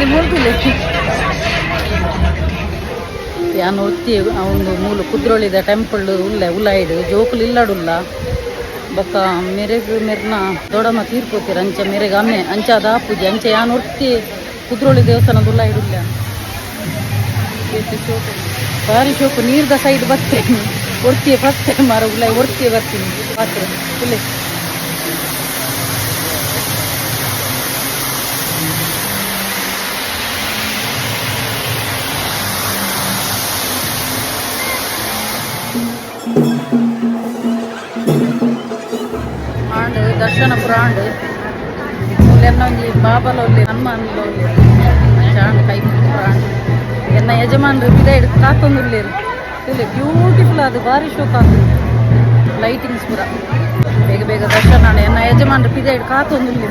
ನೀವು ನೋಡ್ತಿಲ್ಲ ಯಾನು ಒತ್ತಿ ಅವನು ಮೂಲು ಕುದ್ರೋಳಿದ ಟೆಂಪಲ್ ಉಲ್ಲೆ ಉಲಾಯಿಡು ಜೋಕುಲು ಇಲ್ಲಾಡುಲ್ಲ. ಬೊಕ್ಕ ಮೆರೆಗ್ ಮೆರ್ನ ದೊಡಮ್ಮ ತೀರ್ಕೋತೀರ ಅಂಚ ಮೇರೆಗ್ ಅಮ್ಮೆ, ಅಂಚಾದ ಪೂಜೆ, ಅಂಚ ಯಾನು ಒತ್ತಿ ಕುದ್ರೋಳಿ ದೇವಸ್ಥಾನದ ಉಲಾಯ್ಡುಲ್ಲ ಭಾರಿ ಶೋಕು, ನೀರ್ದ ಸೈಡ್ ಬರ್ತೇನೆ. ಒರ್ತಿಯ ಬರ್ತೇನೆ ಮಾರ ಉಲ್ಲ ಒರ್ತಿಯ ಬರ್ತೀನಿ. ಪಾತ್ರ ಇಲ್ಲ ದರ್ಶನ ಪುರಾಂಡ್ ಎನ್ನ ಒಂಜಿ ಬಾಬಲೊಲ್ಲಿ ಹನುಮಾನ್ಲೊಲ್ಲಿ ಚಾಂಡ್ ಕೈ ಪುರಾಂಡ್ ಎನ್ನ ಯಜಮಾನ್ರು ಬಿದ ಹಿಡಿದು ಕಾಕೊಂದುಲ್ಲೇರು ಇಲ್ಲಿ ಬ್ಯೂಟಿಫುಲ್ ಅದು ಭಾರಿ ಆಗ್ತದೆ ಲೈಟಿಂಗ್ಸ್ ಪೂರ. ಬೇಗ ಬೇಗ ದರ್ಶನ ಎನ್ನ ಯಜಮಾನ್ರು ಪಿದ ಹಿಡಿದು